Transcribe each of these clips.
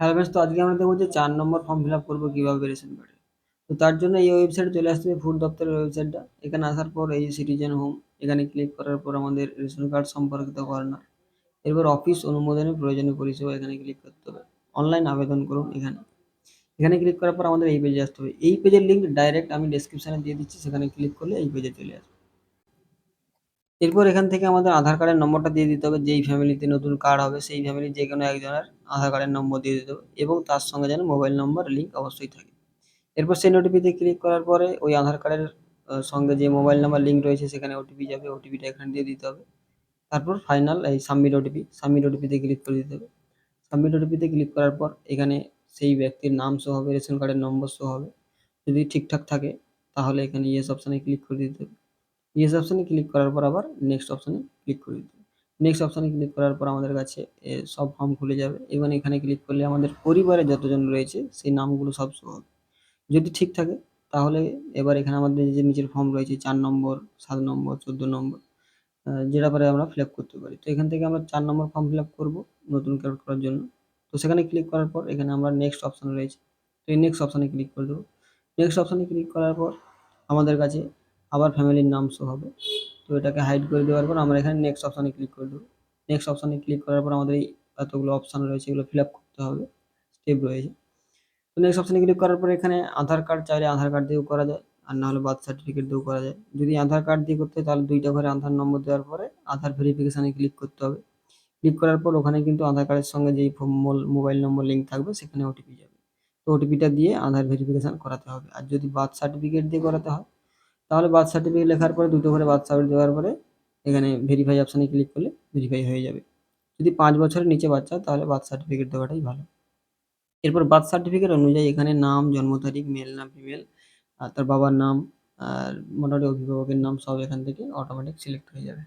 Hello friends তো আজকে আমরা দেখব যে চার নম্বর ফর্ম ফিল আপ করব কীভাবে রেশন কার্ডে তো তার জন্য এই ওয়েবসাইটে চলে আসতে হবে ফুড দপ্তরের ওয়েবসাইটটা এখানে আসার পর এই সিটিজেন হোম এখানে ক্লিক করার পর আমাদের রেশন কার্ড সম্পর্কিত কর্নার। এরপর অফিস অনুমোদনের প্রয়োজনীয় পরিষেবা এখানে ক্লিক করতে হবে। অনলাইন আবেদন করুন এখানে। এখানে ক্লিক করার পর আমাদের এই পেজে আসতে হবে। এই পেজের লিঙ্ক ডাইরেক্ট আমি ডেসক্রিপশানে দিয়ে দিচ্ছি, সেখানে ক্লিক করলে এই পেজে চলে আসবে। এরপর এখান থেকে আমাদের আধার কার্ডের নম্বরটা দিয়ে দিতে হবে, যেই ফ্যামিলিতে নতুন কার্ড হবে, সেই ফ্যামিলির যে কোনো একজনের আধার কার্ডের নম্বর দিয়ে দিতে হবে এবং তার সঙ্গে যেন মোবাইল নম্বর লিঙ্ক অবশ্যই থাকে। এরপর সেই ওটিপিতে ক্লিক করার পরে ওই আধার কার্ডের সঙ্গে যে মোবাইল নাম্বার লিঙ্ক রয়েছে সেখানে ওটিপি যাবে ওটিপিটা এখানে দিয়ে দিতে হবে। তারপর ফাইনাল এই সাবমিট ওটিপি সাবমিট ওটিপিতে ক্লিক করে দিতে হবে। সাবমিট ওটিপিতে ক্লিক করার পর এখানে সেই ব্যক্তির নাম শো হবে, রেশন কার্ডের নম্বর শো হবে। যদি ঠিকঠাক থাকে তাহলে এখানে ইয়েস অপশানে ক্লিক করে দিতে হবে। ইয়েস অপশানে ক্লিক করার পর আবার নেক্সট অপশানে ক্লিক করে দিতে নেক্সট অপশানে ক্লিক করার পর আমাদের কাছে সব ফর্ম খুলে যাবে। এবং এখানে ক্লিক করলে আমাদের পরিবারে যতজন রয়েছে, সেই নামগুলো সব শো হবে। যদি ঠিক থাকে, তাহলে এবার এখানে আমাদের যে নিচের ফর্ম রয়েছে, চার নম্বর, সাত নম্বর, চোদ্দ নম্বর যেটা পরে আমরা ফিল করতে পারি। তো এখান থেকে আমরা চার নম্বর ফর্ম ফিল করব নতুন কার্ড করার জন্য। তো সেখানে ক্লিক করার পর এখানে আমরা নেক্সট অপশান রয়েছে। তো এই নেক্সট অপশানে ক্লিক করে দেবো। নেক্সট অপশানে ক্লিক করার পর আমাদের কাছে আবার ফ্যামিলির নাম শো হবে। তো এটাকে হাইড করে দেওয়ার পর আমরা এখানে নেক্সট অপশানে ক্লিক করে দেবো। নেক্সট অপশানে ক্লিক করার পর আমাদের এই এতগুলো অপশান রয়েছে, এগুলো ফিল আপ করতে হবে। স্টেপ রয়েছে। তো নেক্সট অপশানে ক্লিক করার পর এখানে আধার কার্ড চাইলে আধার কার্ড দিয়েও করা যায়, আর না হলে বার্থ সার্টিফিকেট দিয়েও করা যায়। যদি আধার কার্ড দিয়ে করতে হয়, তাহলে দুইটা ঘরে আধার নম্বর দেওয়ার পরে আধার ভেরিফিকেশানে ক্লিক করতে হবে। ক্লিক করার পর ওখানে কিন্তু আধার কার্ডের সঙ্গে যেই মোবাইল নম্বর লিঙ্ক থাকবে, সেখানে ওটিপি যাবে। তো ওটিপিটা দিয়ে আধার ভেরিফিকেশান করাতে হবে। আর যদি বার্থ সার্টিফিকেট দিয়ে করাতে হয় তাহলে বার্থ সার্টিফিকেট লেখার পরে, দুটো করে বার্থ সার্টিফিকেট দেওয়ার পরে, এখানে ভেরিফাই অপশানে ক্লিক করলে ভেরিফাই হয়ে যাবে। যদি পাঁচ বছরের নিচে বাচ্চা, তাহলে বার্থ সার্টিফিকেট দেওয়াটাই ভালো। এরপর বার্থ সার্টিফিকেট অনুযায়ী এখানে নাম, জন্ম তারিখ মেল না ফিমেল আর তার বাবার নাম, আর মোটামুটি অভিভাবকের নাম সব এখান থেকে অটোমেটিক সিলেক্ট হয়ে যাবে।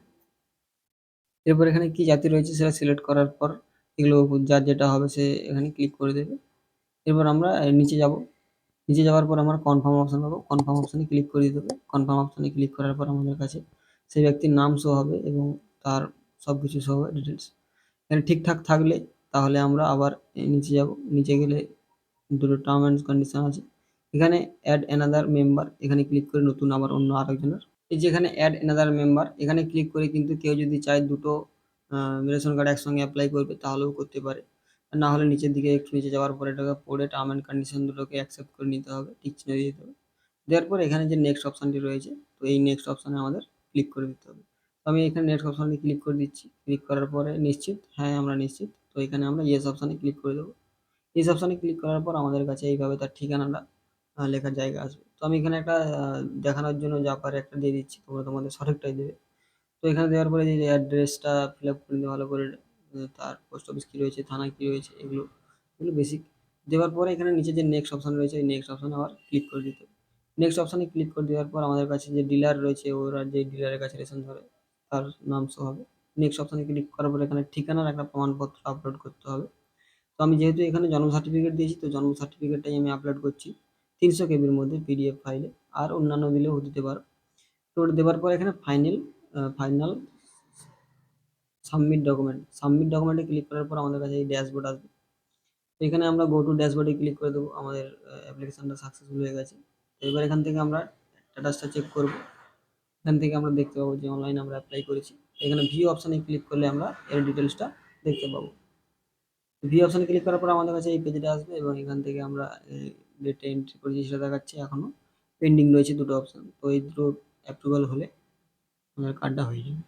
এরপর এখানে কি জাতি রয়েছে সেটা সিলেক্ট করার পর, এগুলো যার যেটা হবে সে এখানে ক্লিক করে দেবে। এরপর আমরা নিচে যাব। নিচে যাওয়ার পর আমরা কনফার্ম অপশন পাবো। কনফার্ম অপশানে ক্লিক করে দিতে হবে কনফার্ম অপশানে ক্লিক করার পর আমাদের কাছে সেই ব্যক্তির নাম শো হবে এবং তার সব কিছু শো হবে ডিটেলস এখানে ঠিকঠাক থাকলে তাহলে আমরা আবার নিচে যাব। নিচে গেলে দুটো টার্ম অ্যান্ড কন্ডিশন আছে। এখানে অ্যাড অ্যানাদার মেম্বার এখানে ক্লিক করে নতুন আবার অন্য আরেকজনের। এই যে এখানে অ্যাড অ্যানাদার মেম্বার এখানে ক্লিক করে কিন্তু কেউ যদি চায় দুটো রেশন কার্ড একসঙ্গে অ্যাপ্লাই করবে, তাহলেও করতে পারে। না হলে নিচের দিকে একটু নিচে যাওয়ার পরে এটাকে পড়ে টার্ম অ্যান্ড কন্ডিশন দুটোকে অ্যাকসেপ্ট করে নিতে হবে টিক চিহ্ন দিতে হবে। দেওয়ার পর এখানে যে নেক্সট অপশানটি রয়েছে, তো এই নেক্সট অপশানে আমাদের ক্লিক করে দিতে হবে। তো আমি এখানে নেক্সট অপশানে ক্লিক করে দিচ্ছি। ক্লিক করার পরে নিশ্চিত হ্যাঁ আমরা নিশ্চিত। তো এখানে আমরা ইয়েস অপশানে ক্লিক করে দেবো। ইয়েস অপশানে ক্লিক করার পর আমাদের কাছে এইভাবে তার ঠিকানাটা লেখার জায়গা আসবে। তো আমি এখানে একটা দেখানোর জন্য যা পারে একটা দিয়ে দিচ্ছি, তোমরা তোমাদের সঠিকটাই দেবে। তো এখানে দেওয়ার পরে যে অ্যাড্রেসটা ফিল আপ করে ভালো করে। তার পোস্ট অফিস কী রয়েছে, থানা কী রয়েছে, এগুলো এগুলো বেসিক দেওয়ার পরে এখানে নিচে যে নেক্সট অপশান রয়েছে, ওই নেক্সট অপশানে আবার ক্লিক করে দিতে নেক্সট অপশানে ক্লিক করে দেওয়ার পর আমাদের কাছে যে ডিলার রয়েছে, ওরা যে ডিলারের কাছে রেশন ধরে, তার নাম শো হবে। নেক্সট অপশানে ক্লিক করার পর এখানে ঠিকানার একটা প্রমাণপত্র আপলোড করতে হবে। তো আমি যেহেতু এখানে জন্ম সার্টিফিকেট দিয়েছি, তো জন্ম সার্টিফিকেটটাই আমি আপলোড করছি। তিনশো কেবির মধ্যে পিডিএফ ফাইলে আর অন্যান্য দিলেও দিতে পারো। তো দেওয়ার পর এখানে final final submit document submit ডকুমেন্টে ক্লিক করার পর আমাদের কাছে এই ড্যাশবোর্ড আসবে। তো এখানে আমরা গো টু ড্যাশবোর্ডে ক্লিক করে দেবো, আমাদের অ্যাপ্লিকেশানটা সাকসেসফুল হয়ে গেছে। এবার এখান থেকে আমরা স্ট্যাটাসটা চেক করব। এখান থেকে আমরা দেখতে পাবো যে অনলাইন আমরা অ্যাপ্লাই করেছি। এখানে ভিউ অপশানে ক্লিক করলে আমরা এর ডিটেলসটা দেখতে পাবো। ভিউ অপশানে ক্লিক করার পর আমাদের কাছে এই পেজটা আসবে এবং এখান থেকে আমরা ডেটে এন্ট্রি করেছি সেটা দেখাচ্ছে এখনও পেন্ডিং রয়েছে দুটো অপশান তো এই দুটো অ্যাপ্রুভাল হলে আমাদের কার্ডটা হয়ে যাবে।